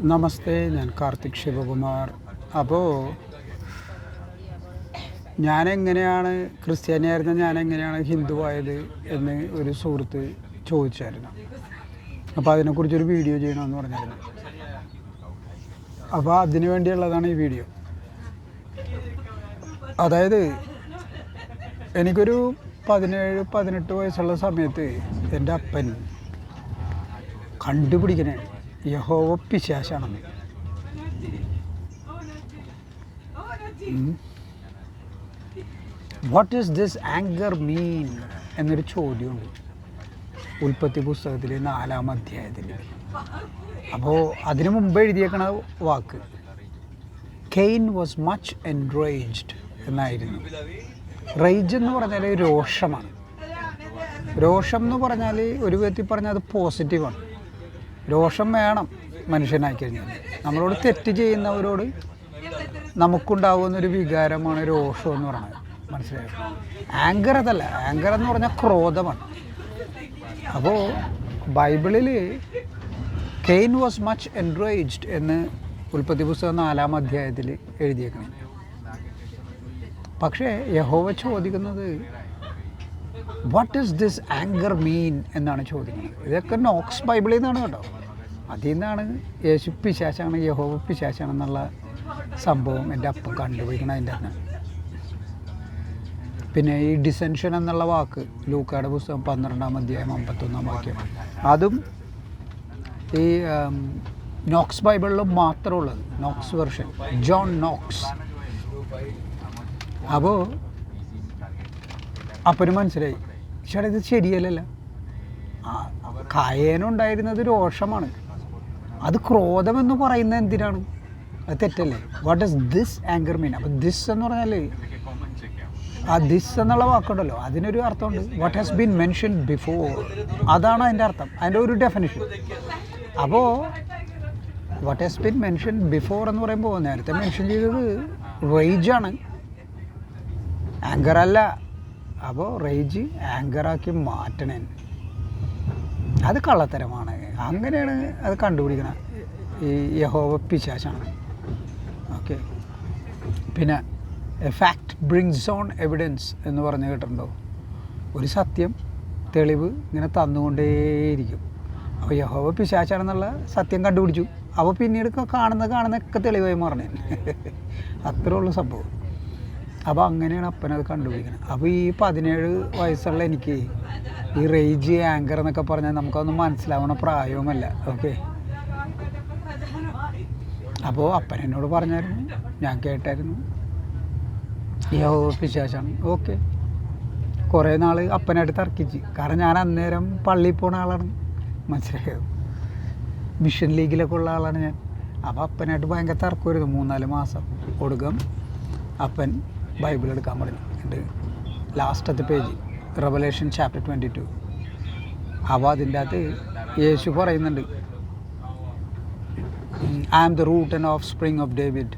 നമസ്തേ ഞാൻ കാർത്തിക് ശിവകുമാർ. അപ്പോൾ ഞാൻ എങ്ങനെയാണ് ക്രിസ്ത്യാനിയായിരുന്ന ഞാൻ എങ്ങനെയാണ് ഹിന്ദു ആയത് എന്ന് ഒരു സുഹൃത്ത് ചോദിച്ചായിരുന്നു. അപ്പോൾ അതിനെക്കുറിച്ചൊരു വീഡിയോ ചെയ്യണമെന്ന് പറഞ്ഞായിരുന്നു. അപ്പോൾ അതിനു വേണ്ടിയുള്ളതാണ് ഈ വീഡിയോ. അതായത് എനിക്കൊരു പതിനേഴ് പതിനെട്ട് വയസ്സുള്ള സമയത്ത് എന്റെ അപ്പൻ കണ്ടുപിടിക്കണേ. യഹോവ പിശാശാണെന്ന് what is this anger mean എന്നൊരു ചോദ്യമുണ്ട്. ഉൽപ്പത്തി പുസ്തകത്തിൽ നാലാം അധ്യായത്തിൽ. അപ്പോൾ അതിനു മുമ്പ് എഴുതിയേക്കണ വാക്ക്. കെയിൻ വാസ് മച്ച് എൻറേജ്ഡ് എന്നായിരുന്നു. റേജ് എന്ന് പറഞ്ഞാൽ രോഷമാണ്. രോഷം എന്ന് പറഞ്ഞാൽ ഒരു വിധത്തിൽ പറഞ്ഞാൽ അത് പോസിറ്റീവാണ് രോഷം വേണം മനുഷ്യനായി കഴിഞ്ഞാൽ. നമ്മളോട് തെറ്റ് ചെയ്യുന്നവരോട് നമുക്കുണ്ടാകുന്നൊരു വികാരമാണ് രോഷം എന്ന് പറയുന്നത് മനസ്സിലായോ? ആങ്കർ അതല്ല. ആങ്കർ എന്ന് പറഞ്ഞാൽ ക്രോധമാണ്. അപ്പോൾ ബൈബിളിൽ കെയിൻ വാസ് മച്ച് എൻറേജ്ഡ് എന്ന് ഉൽപ്പത്തി പുസ്തകം നാലാം അധ്യായത്തിൽ എഴുതിയേക്കണം. പക്ഷേ യഹോവ ചോദിക്കുന്നത് what is this anger mean എന്നാണ് ചോദിക്കുന്നത്. ഇതൊക്കെ നോക്സ് ബൈബിളിൽ നിന്നാണ് കേട്ടോ. അതിൽ നിന്നാണ് യേശുപ്പി ശേഷമാണ് യഹോവ ശേഷമാണെന്നുള്ള സംഭവം എന്റെ അപ്പം കണ്ടുപിടിക്കണം അതിന്റെ അന്ന് പിന്നെ ഈ ഡിസെൻഷൻ എന്നുള്ള വാക്ക് ലൂക്കയുടെ പുസ്തകം പന്ത്രണ്ടാം അധ്യായം അമ്പത്തൊന്നാം വാക്യം. അതും ഈ നോക്സ് ബൈബിളിൽ മാത്രമേ ഉള്ളത് നോക്സ് വെർഷൻ. John Knox. അപ്പോൾ അപ്പന് മനസ്സിലായി. ചേട്ടാ ഇത് ശരിയല്ലല്ലോ. കായേനുണ്ടായിരുന്നത് രോഷമാണ്. അത് ക്രോധമെന്ന് പറയുന്നത് എന്തിനാണ്? അത് തെറ്റല്ലേ? What is this anger mean അപ്പോൾ ദിസ് എന്ന് പറഞ്ഞാൽ ആ ദിസ് എന്നുള്ള വാക്കുണ്ടല്ലോ. അതിനൊരു അർത്ഥമുണ്ട്. What has been mention before അതാണ് അതിന്റെ അർത്ഥം. അതിന്റെ ഒരു ഡെഫിനിഷൻ അപ്പോൾ what has been mention before എന്ന് പറയുമ്പോൾ നേരത്തെ മെൻഷൻ ചെയ്തത് റേജാണ് ആങ്കർ അല്ല. അപ്പോൾ റേജ് ആങ്കറാക്കി മാറ്റണേ. അത് കള്ളത്തരമാണ്. അങ്ങനെയാണ് അത് കണ്ടുപിടിക്കുന്നത് ഈ യഹോവ പിശാശാണ് ഓക്കെ. പിന്നെ ഫാക്ട് ബ്രിങ്സ് ഓൺ എവിഡൻസ് എന്ന് പറഞ്ഞ് കേട്ടിട്ടുണ്ടോ? ഒരു സത്യം തെളിവ് ഇങ്ങനെ തന്നുകൊണ്ടേയിരിക്കും. അപ്പോൾ യഹോവ പിശാച്ചാണെന്നുള്ള സത്യം കണ്ടുപിടിച്ചു. അപ്പോൾ പിന്നീട് കാണുന്ന കാണുന്നൊക്കെ തെളിവായി മാറണേ. അത്രേ ഉള്ളൂ സംഭവം. അപ്പോൾ അങ്ങനെയാണ് അപ്പനത് കണ്ടുപിടിക്കുന്നത് അപ്പോൾ ഈ പതിനേഴ് വയസ്സുള്ള എനിക്ക് ഈ റേജ് ആങ്കർ എന്നൊക്കെ പറഞ്ഞാൽ നമുക്കൊന്നും മനസ്സിലാവണ പ്രായവുമല്ല ഓക്കെ അപ്പോൾ അപ്പൻ എന്നോട് പറഞ്ഞായിരുന്നു. ഞാൻ കേട്ടായിരുന്നു. യോ വിശേഷമാണ് ഓക്കെ കുറേ നാൾ അപ്പനായിട്ട് തർക്കിച്ച്. കാരണം ഞാൻ അന്നേരം പള്ളിയിൽ പോണ ആളാണ്. മനസ്സിലായോ? മിഷൻ ലീഗിലൊക്കെ ഉള്ള ആളാണ് ഞാൻ. അപ്പോൾ അപ്പനായിട്ട് ഭയങ്കര തർക്കമായിരുന്നു. മൂന്നാൽ മാസം ഒടുക്കം അപ്പൻ ബൈബിൾ എടുക്കാൻ പറഞ്ഞു. ലാസ്റ്റത്തെ page revelation chapter twenty two അപ്പോൾ അതിന്റെ അകത്ത് യേശു പറയുന്നുണ്ട് I am the root and offspring of David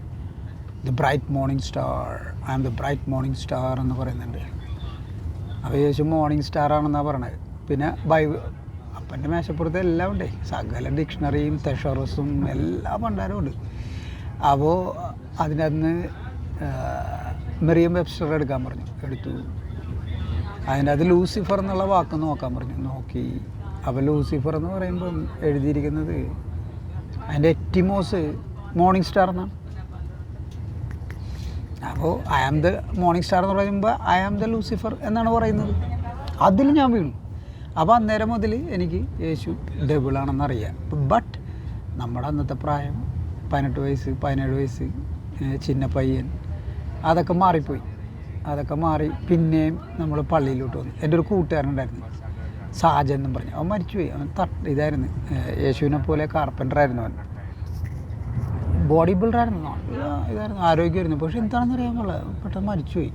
the bright morning star I am the bright morning star എന്ന് പറയുന്നുണ്ട്. അപ്പോൾ യേശു മോർണിംഗ് സ്റ്റാർ ആണെന്നാണ് പറയണത് പിന്നെ ബൈബിൾ അപ്പന്റെ മേശപ്പുറത്ത് എല്ലാം ഉണ്ട്. സകല ഡിക്ഷണറിയും തെഷറസും എല്ലാ ഭണ്ഡാരവും ഉണ്ട്. അപ്പോൾ അതിനകത്ത് മെറിയം വെബ്സ്റ്റർ എടുക്കാൻ പറഞ്ഞു. എടുത്തു. അതിന്റെ അത് ലൂസിഫർ എന്നുള്ള വാക്ക് നോക്കാൻ പറഞ്ഞു. നോക്കി. അപ്പോൾ ലൂസിഫർ എന്ന് പറയുമ്പം എഴുതിയിരിക്കുന്നത് അതിന്റെ എറ്റിമോസ് മോർണിംഗ് സ്റ്റാർ എന്നാണ്. അപ്പോൾ I am the morning star എന്ന് പറയുമ്പോൾ ഐ ആം ദ ലൂസിഫർ എന്നാണ് പറയുന്നത്. അതിൽ ഞാൻ വീണു. അപ്പോൾ അന്നേരം മുതൽ എനിക്ക് യേശു ഡബിളാണെന്നറിയാം ബട്ട് നമ്മുടെ അന്നത്തെ പ്രായം പതിനെട്ട് വയസ്സ് പതിനേഴ് വയസ്സ് ചിന്ന പയ്യൻ അതൊക്കെ മാറിപ്പോയി. അതൊക്കെ മാറി. പിന്നെയും നമ്മൾ പള്ളിയിലോട്ട് വന്നു. എന്റെ ഒരു കൂട്ടുകാരനുണ്ടായിരുന്നു. സാജൻ എന്നും പറഞ്ഞു. അവൻ മരിച്ചുപോയി. അവൻ തട്ട് ഇതായിരുന്നു. യേശുവിനെ പോലെ കാർപ്പന്ററായിരുന്നു അവൻ. ബോഡി ബിൽഡറായിരുന്നു നല്ല ഇതായിരുന്നു. ആരോഗ്യമായിരുന്നു. പക്ഷെ എന്താണെന്ന് അറിയാൻ പെട്ടെന്ന് മരിച്ചുപോയി.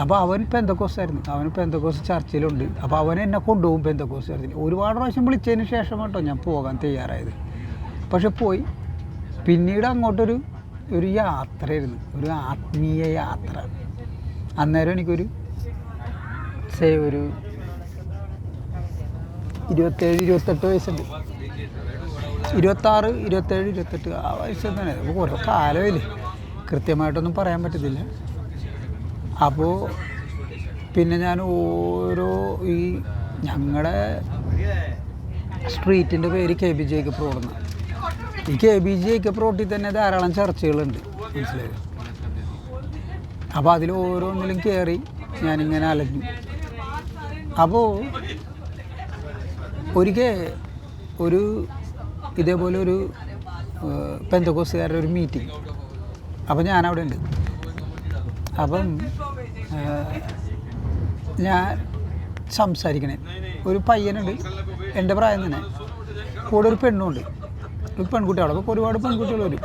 അപ്പോൾ അവൻ പെന്തക്കോസായിരുന്നു അവൻ പെന്തക്കോസ് ചർച്ചയിലുണ്ട് അപ്പോൾ അവൻ എന്നെ കൊണ്ടുപോകും പെന്തക്കോസ് ചർച്ചിൽ ഒരുപാട് പ്രാവശ്യം വിളിച്ചതിന് ശേഷം കേട്ടോ ഞാൻ പോകാൻ തയ്യാറായത്. പക്ഷെ പോയി. പിന്നീട് അങ്ങോട്ടൊരു ഒരു യാത്രയായിരുന്നു. ഒരു ആത്മീയ യാത്ര. അന്നേരം എനിക്കൊരു സേ ഒരു ഇരുപത്തേഴ് ഇരുപത്തെട്ട് വയസ്സുണ്ട്. ഇരുപത്താറ് ഇരുപത്തേഴ് ഇരുപത്തെട്ട് ആ വയസ്സ് തന്നെ. അപ്പോൾ ഓരോ കാലമില്ലേ കൃത്യമായിട്ടൊന്നും പറയാൻ പറ്റത്തില്ല. അപ്പോൾ പിന്നെ ഞാൻ ഓരോ ഈ ഞങ്ങളുടെ സ്ട്രീറ്റിന്റെ പേര് കെ. ബി ജേക്കപ്പ് റോഡ് എന്നാണ് ഈ കെ ബി ജേക്കപ്പ് പ്രോട്ടി തന്നെ ധാരാളം ചർച്ചകളുണ്ട്. മനസ്സിലായത് അപ്പോൾ അതിൽ ഓരോന്നിലും കയറി ഞാനിങ്ങനെ അലഞ്ഞു. അപ്പോൾ ഒരിക്കൽ ഒരു ഇതേപോലെ ഒരു പെന്തക്കോസുകാരുടെ ഒരു മീറ്റിംഗ് അപ്പം ഞാനവിടെ ഉണ്ട് അപ്പം ഞാൻ സംസാരിക്കണേ. ഒരു പയ്യനുണ്ട്. എന്റെ പ്രായം തന്നെ. കൂടെ ഒരു പെണ്ണുണ്ട് ഒരു പെൺകുട്ടി അവിടെ അപ്പോൾ ഒരുപാട് പെൺകുട്ടികൾ വരും.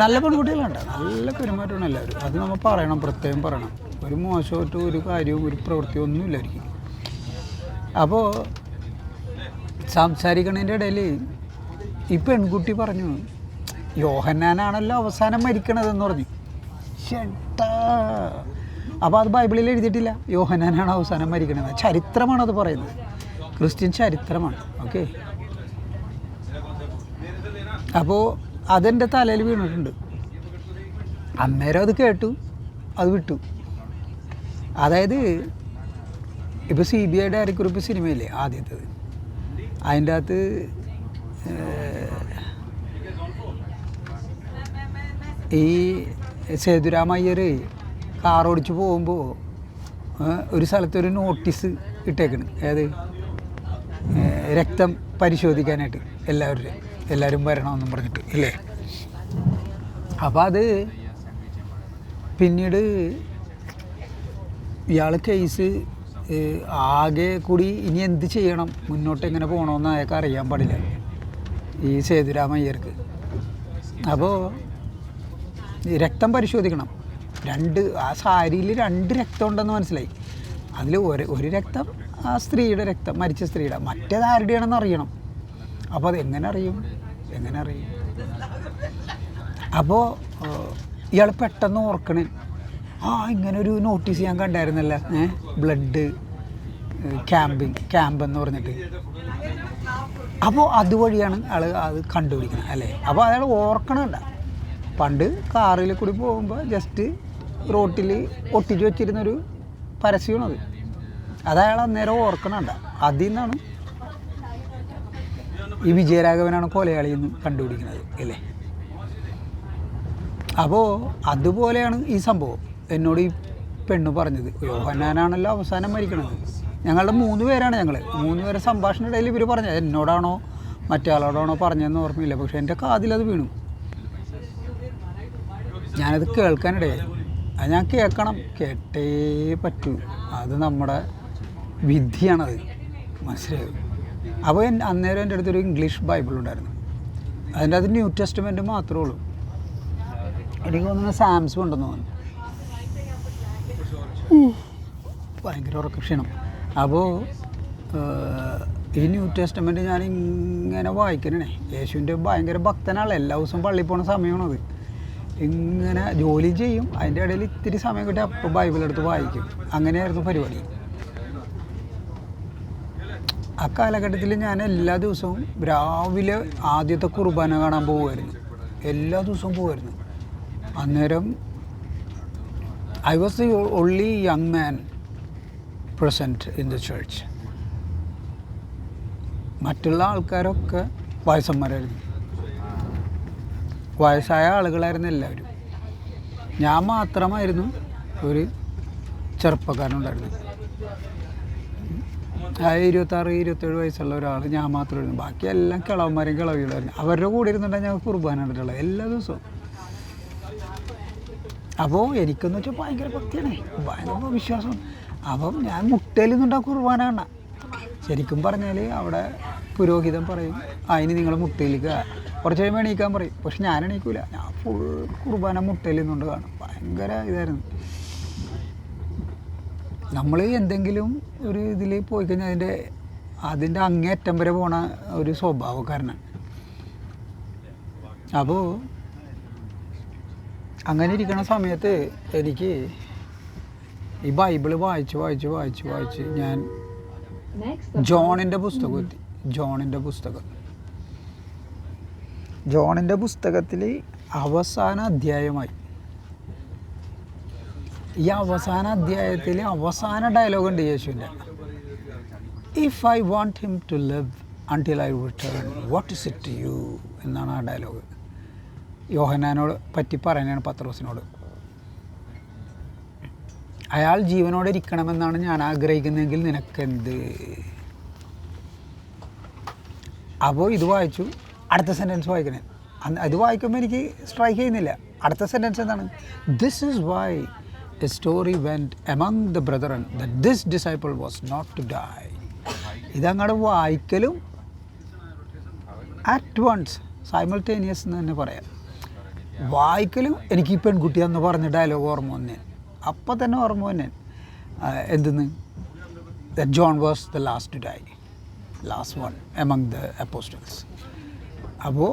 നല്ല പെൺകുട്ടികളുണ്ട്. നല്ല പെരുമാറ്റമാണ് എല്ലാവരും. അത് നമ്മൾ പറയണം പ്രത്യേകം പറയണം. ഒരു മോശമായിട്ട് ഒരു കാര്യവും ഒരു പ്രവൃത്തിയും ഒന്നുമില്ലായിരിക്കും അപ്പോൾ സംസാരിക്കണതിന്റെ ഇടയിൽ ഈ പെൺകുട്ടി പറഞ്ഞു യോഹന്നാനാണല്ലോ അവസാനം മരിക്കണതെന്ന് പറഞ്ഞു. ചേട്ടാ അപ്പോൾ അത് ബൈബിളിൽ എഴുതിയിട്ടില്ല. യോഹന്നാനാണ് അവസാനം മരിക്കണത്. ചരിത്രമാണ് അത് പറയുന്നത്. ക്രിസ്ത്യൻ ചരിത്രമാണ്. ഓക്കെ? അപ്പോൾ അതെന്റെ തലയിൽ വീണിട്ടുണ്ട്. അന്നേരം അത് കേട്ടു. അത് വിട്ടു. അതായത് ഇപ്പോൾ സി ബി ഐ ഡയറിക്കുറിപ്പ് സിനിമയില്ലേ ആദ്യത്തേത് അതിന്റെ അകത്ത് ഈ കാർ ഓടിച്ച് പോകുമ്പോൾ ഒരു സ്ഥലത്തൊരു നോട്ടീസ് ഇട്ടേക്കണ്. അതായത് രക്തം പരിശോധിക്കാനായിട്ട് എല്ലാവരും എല്ലാവരും വരണമെന്നും പറഞ്ഞിട്ട് ഇല്ലേ അപ്പോൾ അത് പിന്നീട് ഇയാൾ കേസ് ആകെ കൂടി ഇനി എന്ത് ചെയ്യണം? മുന്നോട്ട് എങ്ങനെ പോകണമെന്ന് അയാൾക്ക് അറിയാൻ പാടില്ല ഈ സേതുരാമയ്യർക്ക് അപ്പോൾ രക്തം പരിശോധിക്കണം. രണ്ട് ആ സാരിയിൽ രണ്ട് രക്തം ഉണ്ടെന്ന് മനസ്സിലായി. അതിൽ ഒരു ഒരു രക്തം ആ സ്ത്രീയുടെ രക്തം മരിച്ച സ്ത്രീയുടെ. മറ്റേത് ആരുടെയാണെന്ന് അറിയണം. അപ്പോൾ അത് എങ്ങനെ അറിയും? എങ്ങനെ അറിയും അപ്പോൾ ഇയാൾ പെട്ടെന്ന് ഓർക്കണേ. ആ ഇങ്ങനെ ഒരു നോട്ടീസ് ഞാൻ കണ്ടായിരുന്നല്ല ഏ? ബ്ലഡ് ക്യാമ്പിങ് ക്യാമ്പ് എന്ന് പറഞ്ഞിട്ട്. അപ്പോൾ അതുവഴിയാണ് ആൾ അത് കണ്ടുപിടിക്കുന്നത് അല്ലേ? അപ്പോൾ അയാൾ ഓർക്കണമല്ല പണ്ട് കാറിൽ കൂടി പോകുമ്പോൾ ജസ്റ്റ് റോട്ടിൽ ഒട്ടിച്ച് വെച്ചിരുന്നൊരു പരസ്യമാണത്. അത് അയാൾ അന്നേരം ഓർക്കണണ്ട. അതിൽ നിന്നാണ് ഈ വിജയരാഘവനാണ് കൊലയാളി എന്ന് കണ്ടുപിടിക്കുന്നത് അല്ലേ? അപ്പോൾ അതുപോലെയാണ് ഈ സംഭവം. എന്നോട് ഈ പെണ്ണ് പറഞ്ഞത് യോഹന്നാനാണല്ലോ അവസാനം മരിക്കണത്. ഞങ്ങളുടെ മൂന്ന് പേരാണ് ഞങ്ങൾ മൂന്ന് പേരെ സംഭാഷണ ഇടയിൽ ഇവർ പറഞ്ഞത് എന്നോടാണോ മറ്റേ ആളോടാണോ പറഞ്ഞതെന്ന് ഓർമ്മയില്ല പക്ഷേ എന്റെ കാതിലത് വീണു. ഞാനത് കേൾക്കാനിടയായി അത് ഞാൻ കേൾക്കണം. കേട്ടേ പറ്റൂ. അത് നമ്മുടെ വിധിയാണത്. മനസ്സിലായത് അപ്പോൾ അന്നേരം എന്റെ അടുത്തൊരു ഇംഗ്ലീഷ് ബൈബിൾ ഉണ്ടായിരുന്നു. അതിന്റെ അത് ന്യൂ ടെസ്റ്റ്മെന്റ് മാത്രമേ ഉള്ളൂ. എനിക്ക് തോന്നുന്നു സാംസും ഉണ്ടെന്ന് തോന്നുന്നു ഭയങ്കര ഉറക്ക ക്ഷീണം. അപ്പോൾ ഈ ന്യൂ ടെസ്റ്റ്മെന്റ് ഞാൻ ഇങ്ങനെ വായിക്കണേ. യേശുവിന്റെ ഭയങ്കര ഭക്തനാണ്. എല്ലാ ദിവസവും പള്ളിയിൽ പോണ സമയമാണത് ഇങ്ങനെ ജോലി ചെയ്യും. അതിന്റെ ഇടയിൽ ഇത്തിരി സമയം കിട്ടി അപ്പോൾ ബൈബിൾ എടുത്ത് വായിക്കും. അങ്ങനെയായിരുന്നു പരിപാടി. ആ കാലഘട്ടത്തിൽ ഞാൻ എല്ലാ ദിവസവും രാവിലെ ആദ്യത്തെ കുർബാന കാണാൻ പോകുമായിരുന്നു എല്ലാ ദിവസവും പോകുമായിരുന്നു അന്നേരം I was the only young man present in the church മറ്റുള്ള ആൾക്കാരൊക്കെ വയസ്സന്മാരായിരുന്നു. വയസ്സായ ആളുകളായിരുന്നു എല്ലാവരും. ഞാൻ മാത്രമായിരുന്നു ഒരു ചെറുപ്പക്കാരനുണ്ടായിരുന്നു ആ ഇരുപത്താറ് ഇരുപത്തേഴ് വയസ്സുള്ള ഒരാൾ ഞാൻ മാത്രമായിരുന്നു ബാക്കി എല്ലാം കിളവന്മാരും കിളവികളായിരുന്നു അവരുടെ കൂടെ ഇരുന്നിട്ടാണ് ഞങ്ങൾ കുർബാന ഉണ്ടല്ലോ എല്ലാ ദിവസവും. അപ്പോൾ എനിക്കെന്ന് വെച്ചാൽ ഭയങ്കര ഭക്തിയാണ്. ഭയങ്കര വിശ്വാസം. അപ്പം ഞാൻ മുട്ടയിൽ നിന്നുണ്ടാ കുർബാന കാണാം. ശരിക്കും പറഞ്ഞാൽ അവിടെ പുരോഹിതൻ പറയും അതിന് നിങ്ങൾ മുട്ടയിലേക്ക് കുറച്ച് കഴിയുമ്പോൾ എണീക്കാൻ പറയും. പക്ഷെ ഞാൻ എണീക്കൂല. ഞാൻ ഫുൾ കുർബാന മുട്ടയിൽ നിന്നുകൊണ്ട് കാണും. ഭയങ്കര ഇതായിരുന്നു. നമ്മൾ എന്തെങ്കിലും ഒരു ഇതിൽ പോയി കഴിഞ്ഞാൽ അതിന്റെ അതിന്റെ അങ്ങേറ്റം വരെ പോണ ഒരു സ്വഭാവക്കാരനാണ് അപ്പോൾ അങ്ങനെ ഇരിക്കുന്ന സമയത്ത് എനിക്ക് ഈ ബൈബിൾ വായിച്ച് വായിച്ച് വായിച്ച് വായിച്ച് ഞാൻ ജോണിന്റെ പുസ്തകം എത്തി. ജോണിന്റെ പുസ്തകം. ജോണിന്റെ പുസ്തകത്തിൽ അവസാന അധ്യായമായി. ഈ അവസാന അധ്യായത്തിൽ അവസാന ഡയലോഗ് ഉണ്ട് യേശുവിന്റെ. If I want him to live until I return what is it you എന്നാണ് ആ ഡയലോഗ് യോഹനാനോട് പറ്റി പറയുന്നതാണ് പത്രോസിനോട്. അയാൾ ജീവനോടെ ഇരിക്കണമെന്നാണ് ഞാൻ ആഗ്രഹിക്കുന്നതെങ്കിൽ നിനക്കെന്ത്? അപ്പോൾ ഇത് വായിച്ചു അടുത്ത സെന്റൻസ് വായിക്കണേ അത് വായിക്കുമ്പോൾ എനിക്ക് സ്ട്രൈക്ക് ചെയ്യുന്നില്ല. അടുത്ത സെന്റൻസ് എന്താണ്? This is why a story went among the brethren the this disciple was not to die ഇതങ്ങോട്ട് വായിക്കലും അറ്റ് വൺസ് സൈമൾട്ടേനിയസ് എന്ന് തന്നെ പറയാം. വായിക്കലും എനിക്ക് ഈ പെൺകുട്ടിയാന്ന് പറഞ്ഞ ഡയലോഗ് ഓർമ്മ വന്നേ. അപ്പം തന്നെ ഓർമ്മ വന്നേ. എന്തെന്ന്? The John was the last to die last one among the apostles അപ്പോൾ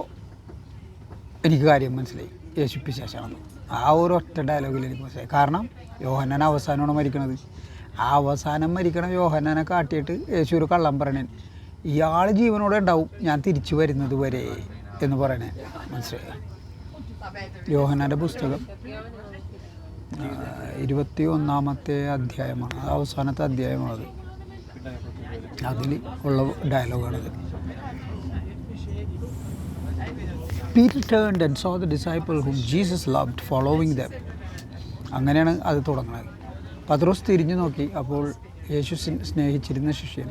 എനിക്ക് കാര്യം മനസ്സിലായി. യേശു പിശാശാണെന്ന് ആ ഒരു ഒറ്റ എനിക്ക് മനസ്സിലായി കാരണം യോഹന്നാൻ അവസാനമാണ് മരിക്കണത്. ആ അവസാനം മരിക്കണ യോഹന്നാനെ കാട്ടിയിട്ട് യേശു ഒരു കള്ളം പറയണേ. ഇയാൾ ജീവനോടെ ഉണ്ടാവും. ഞാൻ തിരിച്ചു വരുന്നത് വരെ എന്ന് പറയണേ. മനസ്സിലായി? യോഹന്നാന്റെ പുസ്തകം ഇരുപത്തി ഒന്നാമത്തെ അധ്യായമാണ്. അവസാനത്തെ അധ്യായമാണത്. അതിൽ ഉള്ള ഡയലോഗാണിത് Peter turned and saw the disciple whom Jesus loved following them അങ്ങനെയാണ് അത് തുടങ്ങുന്നത്. പത്രോസ് തിരിഞ്ഞു നോക്കി. അപ്പോൾ യേശു സ്നേഹിച്ചിരുന്ന ശിഷ്യൻ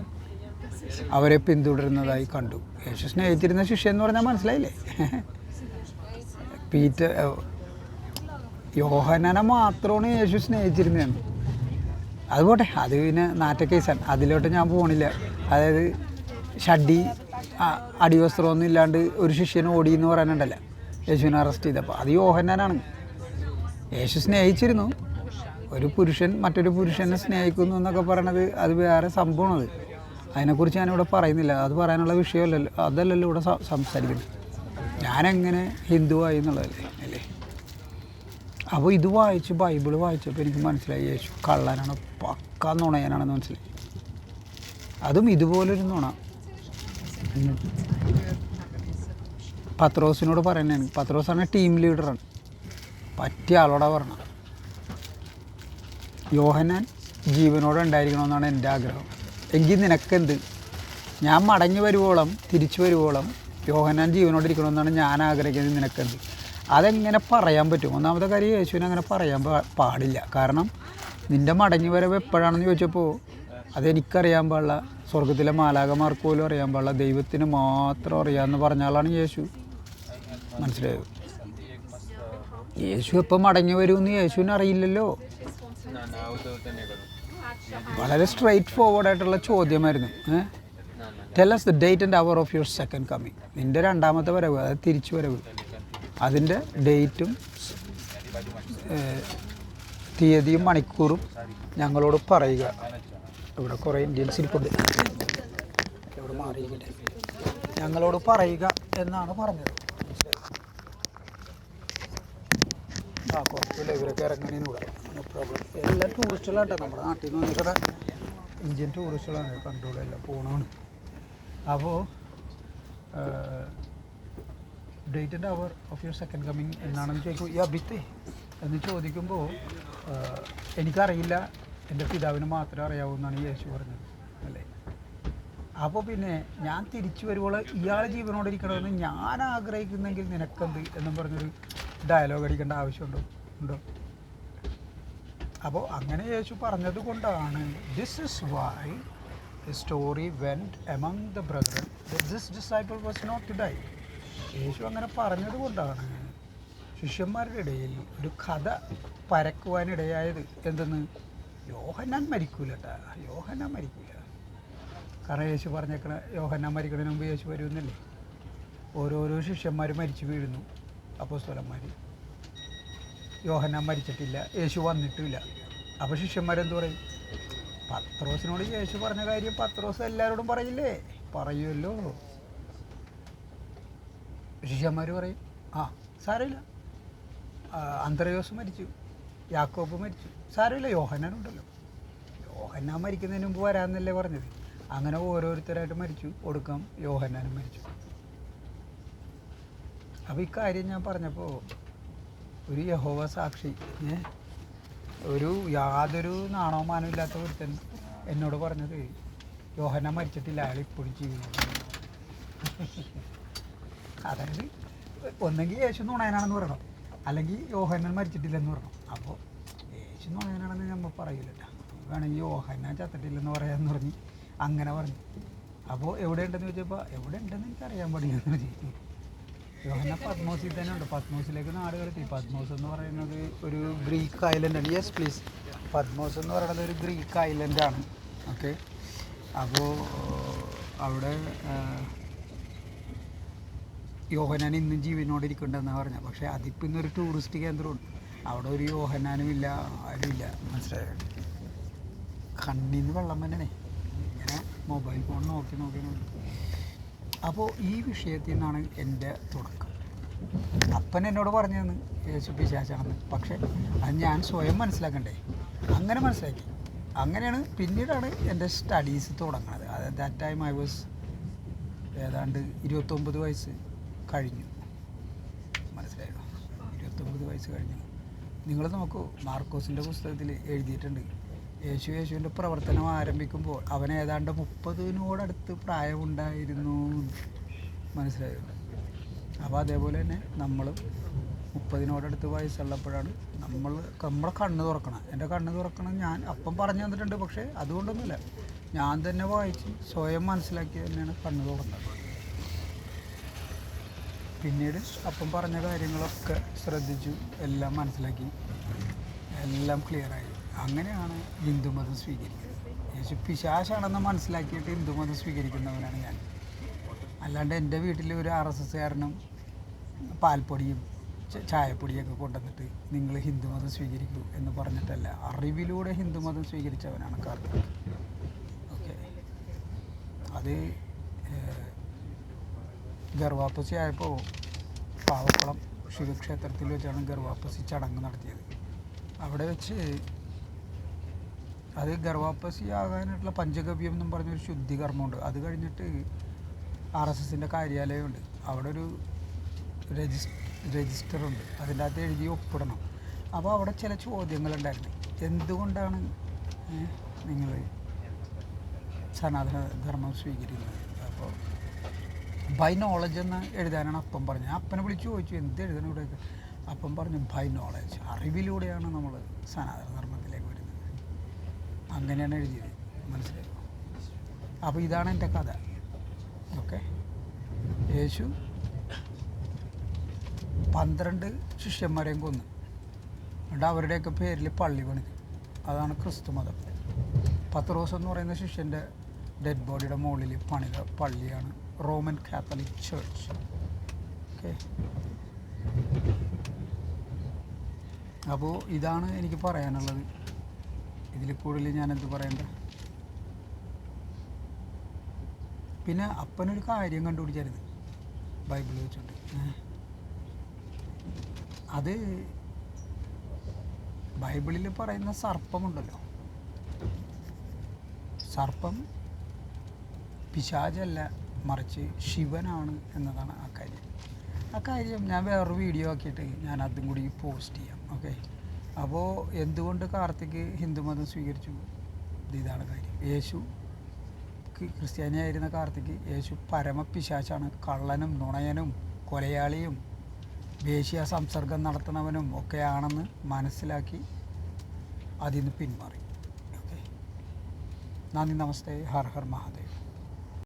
അവരെ പിന്തുടരുന്നതായി കണ്ടു. യേശു സ്നേഹിച്ചിരുന്ന ശിഷ്യൻ എന്ന് പറഞ്ഞാൽ മനസ്സിലായില്ലേ? പീറ്റർ യോഹനനെ മാത്രമാണ് യേശു സ്നേഹിച്ചിരുന്നതെന്ന്. അതുപോട്ടെ അത് പിന്നെ നാറ്റക്കേസാണ്. അതിലോട്ട് ഞാൻ പോകണില്ല അതായത് ഷഡ്ഡി ആ- അടിവസ്ത്രമൊന്നും ഇല്ലാണ്ട് ഒരു ശിഷ്യൻ ഓടി എന്ന് പറയാനുണ്ടല്ലോ. യേശുവിനെ അറസ്റ്റ് ചെയ്തപ്പോൾ അത് യോഹന്നാനാണ്. യേശു സ്നേഹിച്ചിരുന്നു. ഒരു പുരുഷൻ മറ്റൊരു പുരുഷനെ സ്നേഹിക്കുന്നു എന്നൊക്കെ പറയണത് അത് വേറെ സംഭവമാണത് അതിനെക്കുറിച്ച് ഞാനിവിടെ പറയുന്നില്ല. അത് പറയാനുള്ള വിഷയമല്ലല്ലോ. അതല്ലല്ലോ ഇവിടെ സംസാരിക്കുന്നത്. ഞാനെങ്ങനെ ഹിന്ദുവായി എന്നുള്ളതല്ലേ അല്ലേ? അപ്പോൾ ഇത് വായിച്ച് ബൈബിൾ വായിച്ചപ്പോൾ എനിക്ക് മനസ്സിലായി. യേശു കള്ളനാണ് പക്ക നുണയനാണെന്ന് മനസ്സിലായി. അതും ഇതുപോലൊരു നുണ. പത്രോസിനോട് പറയുന്നതാണ്. പത്രോസാണ് ടീം ലീഡറാണ് പറ്റിയ ആളോടാ പറഞ്ഞത്. യോഹനാൻ ജീവനോടെ ഉണ്ടായിരിക്കണമെന്നാണ് എന്റെ ആഗ്രഹം. എങ്കിൽ നിനക്കെന്ത്? ഞാൻ മടങ്ങി വരുവോളം തിരിച്ചു വരുവോളം യോഹനാൻ ജീവനോടെ ഇരിക്കണമെന്നാണ് ഞാൻ ആഗ്രഹിക്കുന്നത്. നിനക്കെന്ത്? അതെങ്ങനെ പറയാൻ പറ്റും? ഒന്നാമത്തെ കാര്യം യേശുവിനെ അങ്ങനെ പറയാൻ പാടില്ല. കാരണം നിന്റെ മടങ്ങി വരവ് എപ്പോഴാണെന്ന് ചോദിച്ചപ്പോൾ അതെനിക്കറിയാൻ പാടില്ല. സ്വർഗത്തിലെ മാലാകമാർക്ക് പോലും അറിയാൻ പാടില്ല. ദൈവത്തിന് മാത്രം അറിയാമെന്ന് പറഞ്ഞാലാണ് യേശു. മനസ്സിലായത് യേശു എപ്പോൾ മടങ്ങി വരുമെന്ന് യേശുവിന് അറിയില്ലല്ലോ. വളരെ സ്ട്രെയിറ്റ് ഫോർവേഡ് ആയിട്ടുള്ള ചോദ്യമായിരുന്നു. Tell the date and hour of your second coming നിന്റെ രണ്ടാമത്തെ വരവ് അതായത് തിരിച്ചു വരവ്. അതിന്റെ ഡേറ്റും തീയതിയും മണിക്കൂറും ഞങ്ങളോട് പറയുക. ഇവിടെ കുറേ ഇന്ത്യൻസ് ഇരിപ്പുണ്ട്. ഇവിടെ മാറിയിരിക്കട്ടെ. ഞങ്ങളോട് പറയുക എന്നാണ് പറഞ്ഞത്. ആ കുഴപ്പമില്ല ഇവരൊക്കെ ഇറങ്ങണേനൂടെ നോ പ്രോബ്ലം എല്ലാ ടൂറിസ്റ്റുകളാട്ടെ നമ്മുടെ നാട്ടിൽ നിന്ന് വന്നിട്ട് ഇന്ത്യൻ ടൂറിസ്റ്റുകളാണ് കൺട്രോൾ എല്ലാം പോകണമാണ് അപ്പോൾ date and hour of your second coming എന്നാണെന്ന് ചോദിക്കും. ഈ അഭിത്തെ എന്ന് ചോദിക്കുമ്പോൾ എനിക്കറിയില്ല. എന്റെ പിതാവിന് മാത്രമേ അറിയാവൂ എന്നാണ് യേശു പറഞ്ഞത്. അല്ലേ? അപ്പോൾ പിന്നെ ഞാൻ തിരിച്ചു വരുമ്പോൾ ഇയാൾ ജീവനോടെ ഇരിക്കണമെന്ന് ഞാൻ ആഗ്രഹിക്കുന്നെങ്കിൽ നിനക്കെന്ത് എന്നും പറഞ്ഞൊരു ഡയലോഗ് അടിക്കേണ്ട ആവശ്യമുണ്ടോ? ഉണ്ടോ? അപ്പോൾ അങ്ങനെ യേശു പറഞ്ഞത് കൊണ്ടാണ്. This is why the story went among the brother this disciple was not to die യേശു അങ്ങനെ പറഞ്ഞത് കൊണ്ടാണ്. ശിഷ്യന്മാരുടെ ഇടയിൽ ഒരു കഥ പരക്കുവാനിടയായത് എന്തെന്ന്? യോഹന്നാൻ മരിക്കൂല യോഹന്നാൻ മരിക്കൂല. കാരണം യേശു പറഞ്ഞേക്കണ യോഹന്നാൻ മരിക്കണതിന് മുമ്പ് യേശു വരുമെന്നല്ലേ? ഓരോരോ ശിഷ്യന്മാർ മരിച്ചു വീഴുന്നു. അപ്പോൾ സ്വലന്മാർ യോഹന്നാൻ മരിച്ചിട്ടില്ല. യേശു വന്നിട്ടില്ല. അപ്പോൾ ശിഷ്യന്മാരെന്ത് പറയും? പത്രോസിനോട് യേശു പറഞ്ഞ കാര്യം പത്രോസ് എല്ലാവരോടും പറയില്ലേ? പറയുമല്ലോ ശിഷ്യന്മാർ പറയും ആ സാരമില്ല. അന്ത്രയോസ് മരിച്ചു. യാക്കോബ് മരിച്ചു. സാരമില്ല യോഹന്നാനുണ്ടല്ലോ. യോഹന്നാൻ മരിക്കുന്നതിന് മുമ്പ് വരാമെന്നല്ലേ പറഞ്ഞത്. അങ്ങനെ ഓരോരുത്തരായിട്ട് മരിച്ചു. ഒടുക്കം യോഹന്നാനും മരിച്ചു. അപ്പോൾ ഇക്കാര്യം കാര്യം ഞാൻ പറഞ്ഞപ്പോൾ ഒരു യഹോവ സാക്ഷി ഒരു യാതൊരു നാണവമാനം ഇല്ലാത്ത ഒരുത്തൻ എന്നോട് പറഞ്ഞത് യോഹന മരിച്ചിട്ടില്ല അയാൾ ഇപ്പോഴും ജീവിക്കുന്നു. അതായത് ഒന്നെങ്കിൽ യേശു നുണയനാണെന്ന് പറയണം. അല്ലെങ്കിൽ യോഹന്നാൻ മരിച്ചിട്ടില്ലെന്ന് പറയണം. അപ്പോൾ യേശു നുണയനാണെന്ന് നമ്മൾ പറയില്ല വേണമെങ്കിൽ യോഹന്നാൻ ചത്തിട്ടില്ലെന്ന് പറയാമെന്ന് പറഞ്ഞ് അങ്ങനെ പറഞ്ഞു. അപ്പോൾ എവിടെ ഉണ്ടെന്ന് ചോദിച്ചപ്പോൾ എവിടെ ഉണ്ടെന്ന് എനിക്ക് അറിയാൻ പറഞ്ഞു യോഹന്ന പത്മോസിൽ തന്നെ ഉണ്ട്. പത്മോസിലേക്ക് നാട് കടത്തി. പത്മോസ് എന്ന് പറയുന്നത് ഒരു ഗ്രീക്ക് ഐലൻഡ് ആണ്. യെസ് പ്ലീസ് പത്മോസ് എന്ന് പറയുന്നത് ഒരു ഗ്രീക്ക് ഐലൻഡ് ആണ്. ഓക്കെ അപ്പോൾ അവിടെ യോഹനാൻ ഇന്നും ജീവനോടെ ഇരിക്കുന്നുണ്ടെന്നാണ് പറഞ്ഞത്. പക്ഷേ അതിപ്പോൾ ഇന്നൊരു ടൂറിസ്റ്റ് കേന്ദ്രമുണ്ട്. അവിടെ ഒരു യോഹനാനും ഇല്ല ആരും ഇല്ല. മനസ്സിലായോ? കണ്ണിൽ നിന്ന് വെള്ളം തന്നെയാണേ. ഇങ്ങനെ മൊബൈൽ ഫോൺ നോക്കി നോക്കി നോക്കി. അപ്പോൾ ഈ വിഷയത്തിൽ നിന്നാണ് എന്റെ തുടക്കം. അപ്പൻ എന്നോട് പറഞ്ഞു തന്നു യേശു പിശാചാണെന്ന്. പക്ഷേ അത് ഞാൻ സ്വയം മനസ്സിലാക്കണ്ടേ? അങ്ങനെ മനസ്സിലാക്കി. അങ്ങനെയാണ് പിന്നീടാണ് എന്റെ സ്റ്റഡീസ് തുടങ്ങുന്നത് അത് ദാറ്റ് ടൈം ഐ വാസ് ഏതാണ്ട് ഇരുപത്തൊമ്പത് വയസ്സ് കഴിഞ്ഞു. മനസ്സിലായോ? ഇരുപത്തൊമ്പത് വയസ്സ് കഴിഞ്ഞു. നിങ്ങൾ നോക്കൂ മാർക്കോസിന്റെ പുസ്തകത്തിൽ എഴുതിയിട്ടുണ്ട്. യേശു യേശുവിന്റെ പ്രവർത്തനം ആരംഭിക്കുമ്പോൾ അവൻ ഏതാണ്ട് മുപ്പതിനോടടുത്ത് പ്രായമുണ്ടായിരുന്നു മനസ്സിലായോ? അപ്പോൾ അതേപോലെ തന്നെ നമ്മളും മുപ്പതിനോടടുത്ത് വയസ്സുള്ളപ്പോഴാണ് നമ്മൾ നമ്മളെ കണ്ണ് തുറക്കണം. എന്റെ കണ്ണ് തുറക്കണം ഞാൻ അപ്പം പറഞ്ഞു തന്നിട്ടുണ്ട് പക്ഷേ അതുകൊണ്ടൊന്നുമില്ല. ഞാൻ തന്നെ വായിച്ച് സ്വയം മനസ്സിലാക്കി തന്നെയാണ് കണ്ണ് തുറന്നത്. പിന്നീട് അപ്പം പറഞ്ഞ കാര്യങ്ങളൊക്കെ ശ്രദ്ധിച്ചു എല്ലാം മനസ്സിലാക്കി. എല്ലാം ക്ലിയറായി അങ്ങനെയാണ് ഹിന്ദുമതം സ്വീകരിക്കുന്നത്. യേശു പിശാശാണെന്ന് മനസ്സിലാക്കിയിട്ട് ഹിന്ദുമതം സ്വീകരിക്കുന്നവനാണ് ഞാൻ. അല്ലാണ്ട് എന്റെ വീട്ടിൽ ഒരു ആർ എസ് എസ്സുകാരനും പാൽപ്പൊടിയും ചായപ്പൊടിയൊക്കെ കൊണ്ടുവന്നിട്ട് നിങ്ങൾ ഹിന്ദുമതം സ്വീകരിക്കൂ എന്ന് പറഞ്ഞിട്ടല്ല. അറിവിലൂടെ ഹിന്ദുമതം സ്വീകരിച്ചവനാണ് കാർത്തിക്. ഓക്കെ അത് ഗർവാപ്പസി ആയപ്പോൾ പാവക്കുളം ശിവക്ഷേത്രത്തിൽ വെച്ചാണ് ഗർവാപ്പസി ചടങ്ങ് നടത്തിയത്. അവിടെ വെച്ച് അത് ഗർവാപ്പസി ആകാനായിട്ടുള്ള പഞ്ചഗവ്യം എന്നും പറഞ്ഞൊരു ശുദ്ധികർമ്മമുണ്ട്. അത് കഴിഞ്ഞിട്ട് ആർ എസ് എസിന്റെ കാര്യാലയമുണ്ട്. അവിടെ ഒരു രജിസ് രജിസ്റ്ററുണ്ട്. അതിന്റെ അകത്ത് എഴുതി ഒപ്പിടണം. അപ്പോൾ അവിടെ ചില ചോദ്യങ്ങളുണ്ടായിരുന്നു. എന്തുകൊണ്ടാണ് നിങ്ങൾ സനാതന ധർമ്മം സ്വീകരിക്കുന്നത്? അപ്പോൾ ബൈ നോളജ് എന്ന് എഴുതാനാണ് അപ്പം പറഞ്ഞത്. അപ്പനെ വിളിച്ച് ചോദിച്ചു എന്ത് എഴുതണം ഇവിടെ? അപ്പം പറഞ്ഞു ബൈ നോളജ് അറിവിലൂടെയാണ് നമ്മൾ സനാതന ധർമ്മത്തിലേക്ക് വരുന്നത്. അങ്ങനെയാണ് എഴുതിയത്. മനസ്സിലായോ? അപ്പോൾ ഇതാണ് എന്റെ കഥ. ഓക്കെ? യേശു പന്ത്രണ്ട് ശിഷ്യന്മാരെയും കൊന്നു. എന്നിട്ട് അവരുടെയൊക്കെ പേരിൽ പള്ളി പണിതു. അതാണ് ക്രിസ്തു മതം. പത്ത് റോസ് എന്ന് പറയുന്ന ശിഷ്യന്റെ ഡെഡ് ബോഡിയുടെ മുകളിൽ പണിത പള്ളിയാണ് റോമൻ കാത്തലിക് Church. ഓക്കെ അപ്പോൾ ഇതാണ് എനിക്ക് പറയാനുള്ളത്. ഇതിൽ കൂടുതൽ ഞാൻ എന്ത് പറയണ്ട? പിന്നെ അപ്പനൊരു കാര്യം കണ്ടുപിടിച്ചരുത് ബൈബിൾ വെച്ചിട്ട്. അത് ബൈബിളിൽ പറയുന്ന സർപ്പമുണ്ടല്ലോ. സർപ്പം പിശാചല്ല. മറിച്ച് ശിവനാണ് എന്നതാണ് ആ കാര്യം. ആ കാര്യം ഞാൻ വേറൊരു വീഡിയോ ആക്കിയിട്ട് ഞാൻ അതും കൂടി പോസ്റ്റ് ചെയ്യാം ഓക്കെ അപ്പോൾ എന്തുകൊണ്ട് കാർത്തിക് ഹിന്ദുമതം സ്വീകരിച്ചു? ഇത് ഇതാണ് കാര്യം. യേശു ക്രിസ്ത്യാനി ക്രിസ്ത്യാനിയായിരുന്ന കാർത്തിക് യേശു പരമപിശാച്ചാണ് കള്ളനും നുണയനും കൊലയാളിയും ദേശീയ സംസർഗം നടത്തുന്നവനും ഒക്കെയാണെന്ന് മനസ്സിലാക്കി അതിൽ നിന്ന് പിന്മാറി ഓക്കെ നന്ദി നമസ്തേ. ഹർ ഹർ മഹാദേവ്.